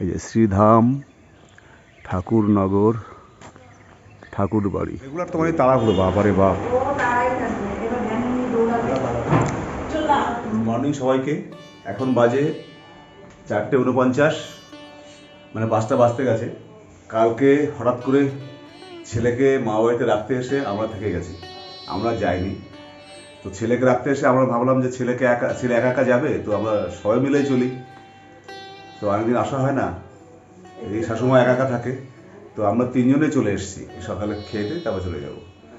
এই যে শ্রীধাম, ঠাকুরনগর ঠাকুর বাড়ি এগুলো তোমার তাড়াহুড়ো, বাবারে বাপ। মর্নিং সবাইকে। এখন বাজে চারটে উনপঞ্চাশ মানে পাঁচটা বাজতে গেছে। কালকে হঠাৎ করে ছেলেকে মা বাড়িতে রাখতে এসে আমরা থেকে গেছি। আমরা যাইনি। তো ছেলেকে রাখতে এসে আমরা ভাবলাম যে ছেলেকে একা, ছেলে একা একা যাবে, তো আমরা সবাই মিলেই চলি। তো অনেকদিন আসা হয় না। এই শাশুমা একা একা থাকে। তো আমরা তিনজনে চলে এসেছি। সকালে খেয়ে দিয়ে তারপর চলে যাব।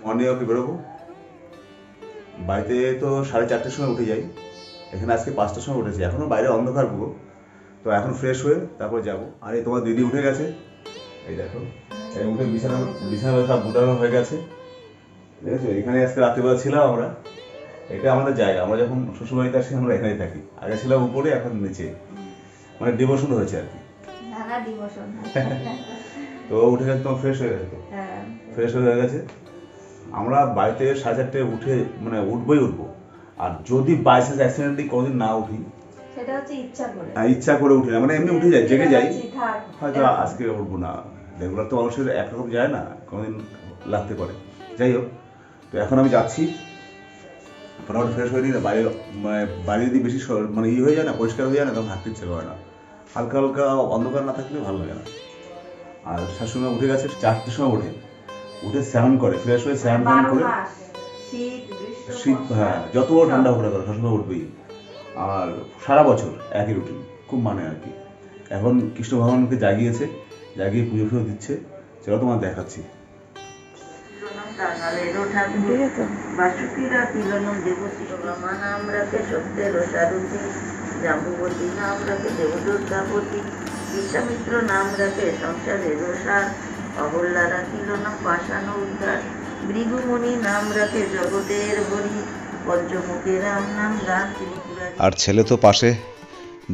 মর্নিং ওকে বেরোবো? বাড়িতে তো সাড়ে চারটের সময় উঠে যাই। এখানে আজকে পাঁচটার সময় উঠেছি। এখনও বাইরে অন্ধকার পুরো। তো এখন ফ্রেশ হয়ে তারপর যাব। আর এই তোমার দিদি উঠে গেছে। এই দেখো। এই উঠে বিছানা বিছানা সব গুটানো হয়ে গেছে। দেখেছ? এখানে আজকে রাত্রিবেলা ছিলাম আমরা। এটা আমাদের জায়গা। আমরা যখন শ্বশুরবাড়িতে আসি, আমরা এখানেই থাকি। আগে ছিলাম উপরে, এখন নিচে। মানে ডিভোশন হয়েছে আর কি। নানা ডিমোশন তো উঠে গেছে তোমার ফ্রেশ হয়ে গেছে তো? হ্যাঁ। ফ্রেশ হয়ে গেছে। আমরা বাড়িতে সাড়ে চারটে উঠে মানে উঠবোই উঠবো। আর যদি বাই চান্স অ্যাক্সিডেন্টলি কোনোদিন না উঠি সেটা হচ্ছে ইচ্ছা করে। আহ, ইচ্ছা করে উঠি না মানে এমনি উঠে যাই জেগে যাই। হয়তো আজকে উঠবো না। রেগুলার তো মানুষের একরকম যায় না কোনোদিন লাগতে পারে। যাই হোক তো এখন আমি যাচ্ছি। ফটাফট ফ্রেশ হয়ে নিই না বাইরে মানে বাইরে যদি বেশি মানে ই হয়ে যায় না পরিষ্কার হয়ে যায় না তখন হাঁটতে ইচ্ছে করে না। হালকা হালকা অন্ধকার না থাকলে ভালো লাগে না। আর শাশুড়ি উঠে গেছে চারটের সময় উঠে উঠে স্নান করে ফ্রেশ হয়ে স্নান টান করে শীত। হ্যাঁ যত বড় ঠান্ডা পড়ে করে সবসময় উঠবেই। আর সারা বছর একই রুটিন খুব মানে আর কি। এখন কৃষ্ণ ভগবানকে জাগিয়েছে জাগিয়ে পুজো ফুজো দিচ্ছে চলো তোমার দেখাচ্ছি। ঠাকুর। বাসুকিরা তিলনম দেবতী রমা নাম রাখে সত্যের সারথী জাম্বুবতী নাম রাখে দেবদুর্গাপতি বিশ্বামিত্র নাম রাখে সংসারে সংসারের সার অহল্যারা তিলনম পাষাণ উদ্ধার। ভৃগুমণি নাম রাখে জগতের হরি পঞ্চমুখে রাম নাম রাম আর ছেলে তো পাশে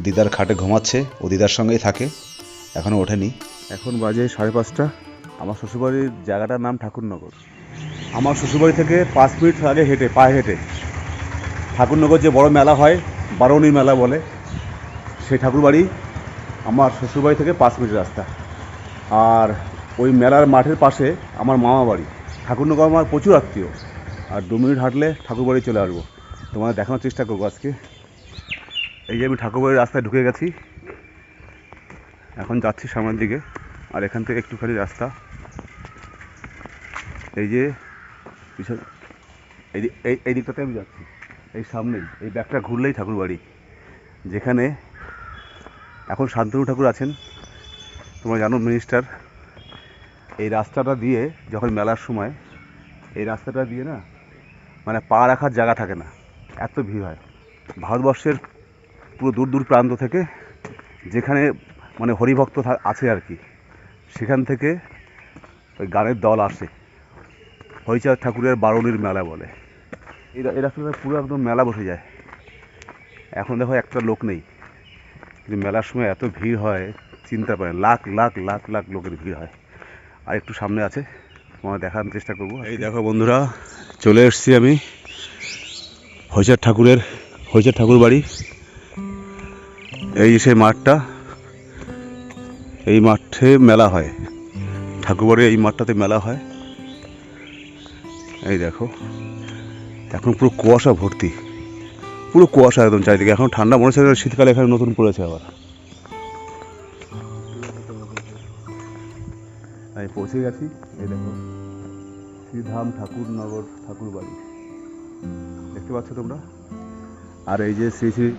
দিদার খাটে ঘুমাচ্ছে ও দিদার সঙ্গেই থাকে। এখনও ওঠেনি। এখন বাজে সাড়ে পাঁচটা। আমার শ্বশুরবাড়ির জায়গাটার নাম ঠাকুরনগর। আমার শ্বশুরবাড়ি থেকে পাঁচ মিনিট আগে হেঁটে পায়ে হেঁটে। ঠাকুরনগর যে বড় মেলা হয় বারৌনি মেলা বলে, সেই ঠাকুরবাড়ি আমার শ্বশুরবাড়ি থেকে পাঁচ মিনিট রাস্তা। আর ওই মেলার মাঠের পাশে আমার মামা বাড়ি। ঠাকুরনগর আমার প্রচুর আত্মীয়। আর দু মিনিট হাঁটলে ঠাকুরবাড়ি চলে আসব। তোমাদের দেখানোর চেষ্টা করব আজকে। এই যে আমি ঠাকুরবাড়ির রাস্তায় ঢুকে গেছি। এখন যাচ্ছি সামনের দিকে। আর এখান থেকে একটুখানি রাস্তা। এই যে পিছন এই এই দিকটাতে আমি যাচ্ছি। এই সামনেই এই ব্যাগটা ঘুরলেই ঠাকুরবাড়ি যেখানে এখন শান্তনু ঠাকুর আছেন, তোমরা জানো মিনিস্টার এই রাস্তাটা দিয়ে যখন মেলার সময়, এই রাস্তাটা দিয়ে না মানে পা রাখার জায়গা থাকে না, এত ভিড় হয়। ভারতবর্ষের পুরো দূর দূর প্রান্ত থেকে যেখানে মানে হরিভক্ত আছে আর কি, সেখান থেকে ওই গানের দল আসে। হরিচাঁদ ঠাকুরের বারুণীর মেলা বলে। এই রা- রাস্তাটা পুরো একদম মেলা বসে যায়। এখন দেখো একটা লোক নেই। কিন্তু মেলার সময় এত ভিড় হয়, চিন্তা পারে লাখ লাখ লাখ লাখ লোকের ভিড় হয়। আর একটু সামনে আছে তোমার দেখার চেষ্টা করব। এই দেখো বন্ধুরা, চলে এসেছি আমি হরিচাঁদ ঠাকুরের হরিচাঁদ ঠাকুর বাড়ি। এই সেই মাঠটা, এই মাঠে মেলা হয়। ঠাকুরবাড়ির এই মাঠটাতে মেলা হয়। এই দেখো এখন পুরো কুয়াশা ভর্তি। পুরো কুয়াশা একদম চারিদিকে। এখন ঠান্ডা মনে হচ্ছে শীতকালে এখানে নতুন পড়েছে আবার। আমি পৌঁছে গেছি এই দেখো। শ্রীধাম ঠাকুরনগর ঠাকুর বাড়ি দেখতে পাচ্ছ তোমরা? আর এই যে শ্রী শ্রী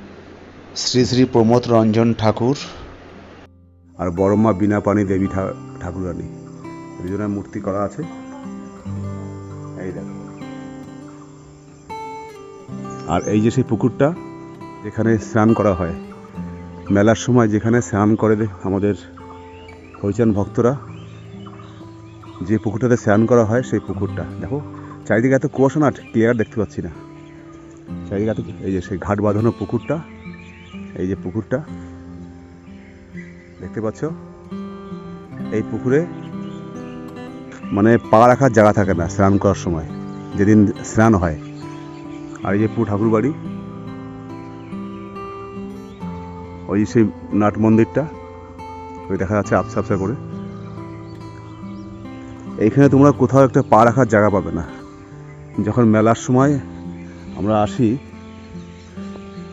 শ্রী শ্রী প্রমোদ রঞ্জন ঠাকুর। আর বড়মা বিনাপানি দেবী ঠা- ঠাকুরানী। দুজনের মূর্তি করা আছে। আর এই যে সেই পুকুরটা, যেখানে স্নান করা হয়। মেলার সময় যেখানে স্নান করে আমাদের হরিচান ভক্তরা, যে পুকুরটাতে স্নান করা হয় সেই পুকুরটা। দেখো, চারিদিকে এত কুয়াশা না, ক্লিয়ার দেখতে পাচ্ছি না। চারিদিকে এত এই যে সেই ঘাট বাঁধানো পুকুরটা, এই যে পুকুরটা, দেখতে পাচ্ছ? এই পুকুরে মানে পা রাখার জায়গা থাকে না স্নান করার সময়। যেদিন স্নান হয় আর এই যে পু ঠাকুর বাড়ি, ওই সেই নাট মন্দিরটা, ওই দেখা যাচ্ছে আপসা আপসা করে। এইখানে তোমরা কোথাও একটা পা রাখার জায়গা পাবে না। যখন মেলার সময় আমরা আসি,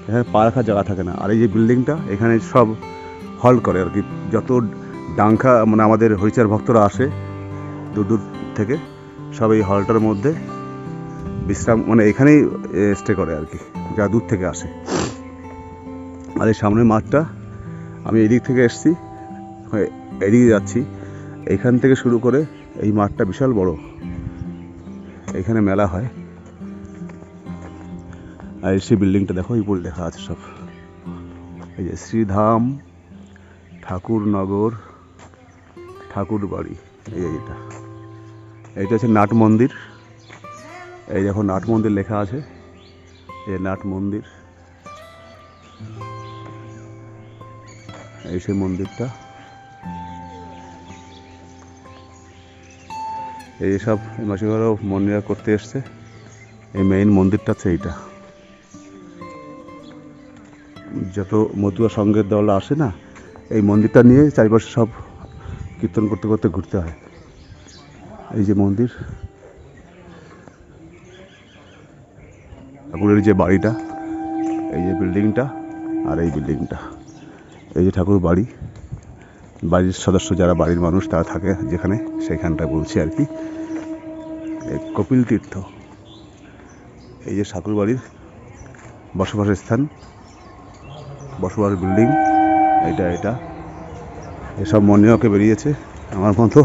এখানে পা রাখার জায়গা থাকে না। আর এই যে বিল্ডিংটা, এখানে সব হল করে আর কি। যত ডাংখা মানে আমাদের হরিচার ভক্তরা আসে, দূর দূর থেকে, সব এই হলটার মধ্যে বিশ্রাম মানে এখানেই স্টে করে আর কি, যা দূর থেকে আসে। আর এই সামনের মাঠটা আমি এদিক থেকে এসছি এদিকে যাচ্ছি। এইখান থেকে শুরু করে এই মাঠটা বিশাল বড়। এখানে মেলা হয়। আর সেই বিল্ডিংটা দেখো, এই উপরে লেখা আছে সব। এই যে শ্রীধাম, ঠাকুরনগর ঠাকুর বাড়ি এই যে এটা। হচ্ছে নাট মন্দির। এই দেখো নাট মন্দির লেখা আছে। এই নাট মন্দির। এই সেই মন্দিরটা। এই সব মাসিমারাও মন্দিরা করতে এসছে। এই মেইন মন্দিরটা হচ্ছে এইটা। যত মতুয়া সঙ্গের দল আসে না, এই মন্দিরটা নিয়ে চারিপাশে সব কীর্তন করতে করতে ঘুরতে হয়। এই যে মন্দির। ঠাকুরের যে বাড়িটা, এই যে বিল্ডিংটা আর এই বিল্ডিংটা। এই যে ঠাকুর বাড়ি, বাড়ির সদস্য যারা বাড়ির মানুষ তারা থাকে যেখানে, সেখানটা বলছি আর কি। কপিল তীর্থ, এই যে ঠাকুর বাড়ির বসবাসের স্থান, বসবাস বিল্ডিং, এটা এটা। এসব মর্নিংওয়াকে বেরিয়েছে আমার মতো।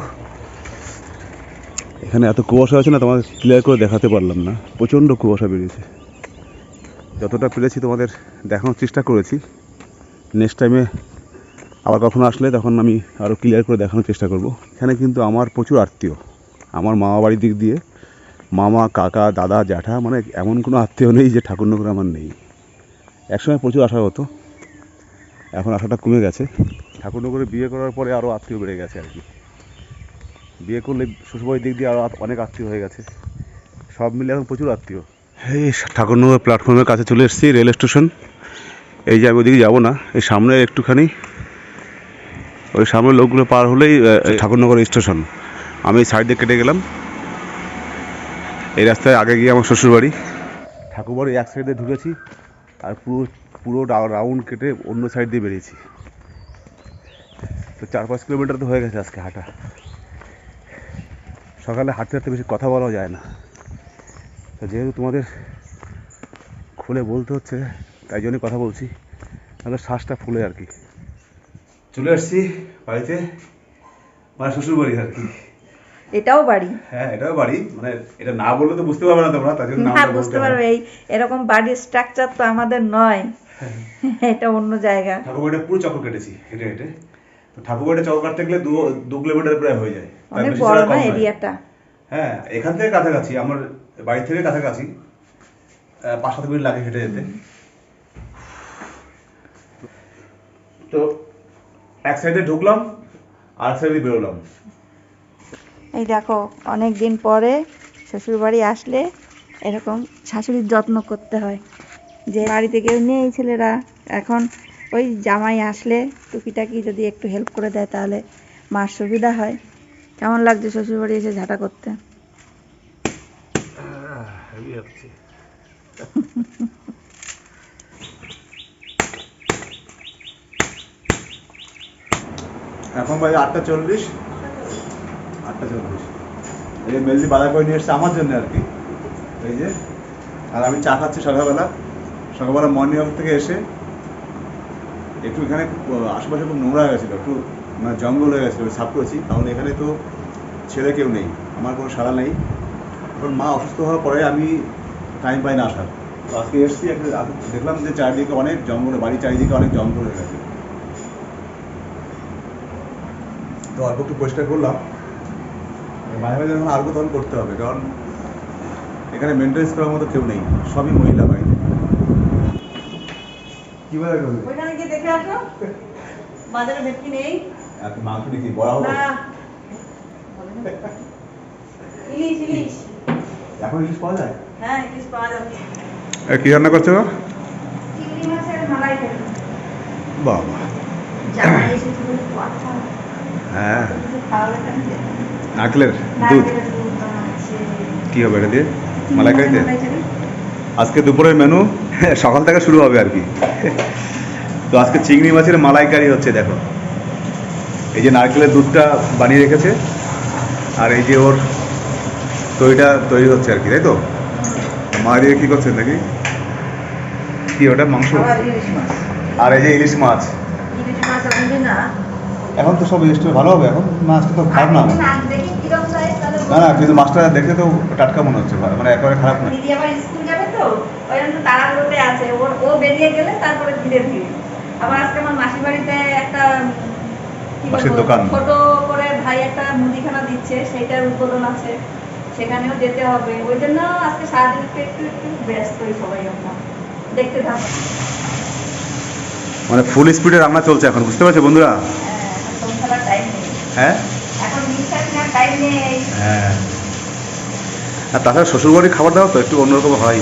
এখানে এত কুয়াশা আছে না, তোমাদের ক্লিয়ার করে দেখাতে পারলাম না। প্রচণ্ড কুয়াশা বেরিয়েছে। যতটা পেরেছি তোমাদের দেখানোর চেষ্টা করেছি। নেক্সট টাইমে আবার কখনো আসলে তখন আমি আরও ক্লিয়ার করে দেখানোর চেষ্টা করব। এখানে কিন্তু আমার প্রচুর আত্মীয়। আমার মামা বাড়ির দিক দিয়ে মামা, কাকা, দাদা, জ্যাঠা মানে এমন কোনো আত্মীয় নেই যে ঠাকুরনগর আমার নেই। একসময় প্রচুর আশা হতো। এখন আশাটা কমে গেছে। ঠাকুরনগরে বিয়ে করার পরে আরও আত্মীয় বেড়ে গেছে আর কি। বিয়ে করলে শ্বশুরবাড়ির দিক দিয়ে আরও অনেক আত্মীয় হয়ে গেছে। সব মিলে এখন প্রচুর আত্মীয়। এই ঠাকুরনগর প্ল্যাটফর্মের কাছে চলে এসেছি রেল স্টেশন এই যে আমি ওদিকে যাব না এই সামনে একটুখানি। ওই সামনের লোকগুলো পার হলেই ঠাকুরনগর স্টেশন আমি সাইড দিয়ে কেটে গেলাম। এই রাস্তায় আগে গিয়ে আমার শ্বশুরবাড়ি। ঠাকুরবাড়ি এক সাইডে ঢুকেছি আর পুরো পুরো রাউন্ড কেটে অন্য সাইড দিয়ে বেরিয়েছি। তো চার পাঁচ কিলোমিটার তো হয়ে গেছে আজকে হাঁটা। সকালে হাঁটতে হাঁটতে বেশি কথা বলাও যায় না। তো যেহেতু তোমাদের খুলে বলতে হচ্ছে তাই জন্যই কথা বলছি। তাহলে শ্বাসটা ফুলে আর কি। চলে আসছি বাড়িতে। মানে শ্বশুর বাড়ি আর কি। এটাও বাড়ি? হ্যাঁ এটাও বাড়ি। মানে এটা না বললে তো বুঝতে পারবে না তোমরা তাই জন্য না বুঝতে পারবে। এই এরকম বাড়ির স্ট্রাকচার তো আমাদের নয়। এটা অন্য জায়গা। ঠাকুরবাড়িটা পুরো চক্র কেটেছি হেঁটে হেঁটে। তো ঠাকুরবাড়িটা চক্র কাটতে গেলে দু দু কিলোমিটার প্রায় হয়ে যায়। অনেক বড় না এরিয়াটা হ্যাঁ এখান থেকে কাছাকাছি। আমার বাড়ি থেকে কাছাকাছি পাঁচ সাত মিনিট লাগে হেঁটে যেতে। তো এক সাইডে ঢুকলাম, আর এক সাইডে বেরোলাম। এই দেখো অনেক দিন পরে শ্বশুর বাড়ি আসলে এরকম শাশুড়ির যত্ন করতে হয়। যে বাড়িতে কেউ নেই ছেলেরা, এখন ওই জামাই আসলে টুকিটাকি যদি একটু হেল্প করে দেয় তাহলে মার সুবিধা হয়। কেমন লাগছে শ্বশুর বাড়ি এসে ঝাঁটা করতে? এখন বাজে আটটা চল্লিশ। আটটা চল্লিশ। এই যে মেলদি বাজার করে নিয়ে এসছে আমার জন্য আর কি। এই যে, আর আমি চা খাচ্ছি সকালবেলা। সকালবেলা মর্নিং ওয়াক থেকে এসে একটু এখানে আশেপাশে খুব নোংরা হয়ে গেছিল, একটু মানে জঙ্গল হয়ে গেছিল, সাফ করেছি। কারণ এখানে তো ছেলে কেউ নেই, আমার কোনো সাড়া নেই। এখন মা অসুস্থ হওয়ার পরে আমি টাইম পাই না আসার। তো আজকে এসেছি একটা দেখলাম যে চারিদিকে অনেক জঙ্গল বাড়ির চারিদিকে অনেক জঙ্গল হয়ে গেছে। তো অল্প একটু পরিষ্কার করলাম। মাঝে মাঝে যখন আরও তখন করতে হবে কারণ এখানে মেনটেন্স করার মতো কেউ নেই সবই মহিলা বাড়িতে। কি বলে করবে ওইখানে গিয়ে দেখে আসো। বাজারে ভেটকি নেই। আপনি মাংস নাকি বড়া হবে ইলিশ ইলিশ। এখন ইলিশ পাওয়া যায়? হ্যাঁ ইলিশ পাওয়া যাচ্ছে কি রান্না করছ? চিংড়ি মাছের মালাই খাই বাবা। হ্যাঁ। নারকেলের দুধ নারকেলের দুধ? বানাচ্ছে। কি হবে এটা দিয়ে? মালাইকারিতে মালাইকারি? আজকে দুপুরের মেনু সকাল থেকে শুরু হবে আর কি। তো আজকে চিংড়ি মাছের মালাইকারি হচ্ছে দেখো। এই যে নারকেলের দুধটা বানিয়ে রেখেছে। আর এই যে ওর দইটা তৈরি হচ্ছে আর কি তাই তো? মা দিয়ে কী করছেন নাকি? কি ওটা মাংস? আর এই যে ইলিশ মাছ। এখন তো সব ইলিশ ভালো হবে এখন মাছটা তো খারাপ না। না, দেখি না কিন্তু মাছটা দেখতে তো টাটকা মনে হচ্ছে মানে একেবারে খারাপ না। দিদি আবার স্কুল যাবে তো ওই জন্য তাড়াহুড়োতে আছে। ওর ও বেরিয়ে গেলে তারপরে ধীরে ধীরে। আবার আজকে আমার মাসির বাড়িতে একটা কি বলব, দোকান। ছোট করে ভাই একটা মুদিখানা দিচ্ছে সেইটার উদ্বোধন আছে। সেখানেও যেতে হবে। ওই জন্য আজকে সারাদিন একটু একটু একটু ব্যস্তই সবাই আমরা। দেখতে থাকো। মানে ফুল স্পিডে রান্না চলছে এখন বুঝতে পারছ বন্ধুরা? হ্যাঁ, হ্যাঁ? হ্যাঁ। আর তাছাড়া শ্বশুরবাড়ির খাবার দাওয়া তো একটু অন্যরকম হয়।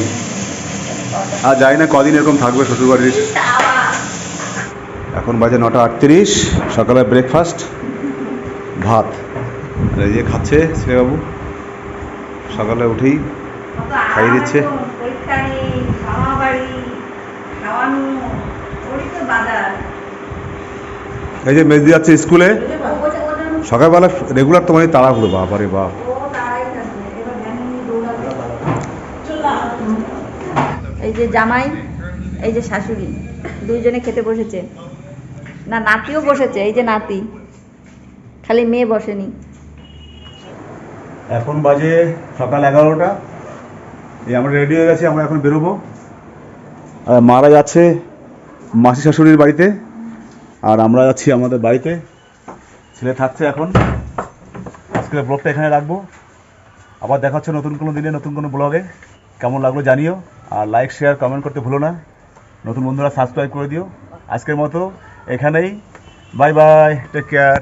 আর জানি না কদিন এরকম থাকবে শ্বশুরবাড়ির। এখন বাজে নটা আটত্রিশ সকালে ব্রেকফাস্ট ভাত। আর এই যে খাচ্ছে ছেলেবাবু সকালে উঠেই খাইয়ে দিচ্ছে। এই যে মেজদি যাচ্ছে স্কুলে সকালবেলা রেগুলার তোমার তাড়াহুড়ো বাবা রে বাপ। এই যে জামাই এই যে শাশুড়ি দুইজনে খেতে বসেছে না নাতিও বসেছে এই যে নাতি খালি মেয়ে বসেনি এখন বাজে সকাল এগারোটা। এই আমরা রেডি হয়ে গেছি, আমরা এখন বেরোবো। আর মারা যাচ্ছে মাসি শাশুড়ির বাড়িতে, আর আমরা যাচ্ছি আমাদের বাড়িতে। ছেলে থাকছে এখন। আজকের ব্লগটা এখানে রাখব। আবার দেখা হচ্ছে নতুন কোনো দিনে, নতুন কোনো ব্লগে কেমন লাগল জানিও, আর লাইক শেয়ার কমেন্ট করতে ভুলো না। নতুন বন্ধুরা সাবস্ক্রাইব করে দিও। আজকের মতো এখানেই। Bye bye take care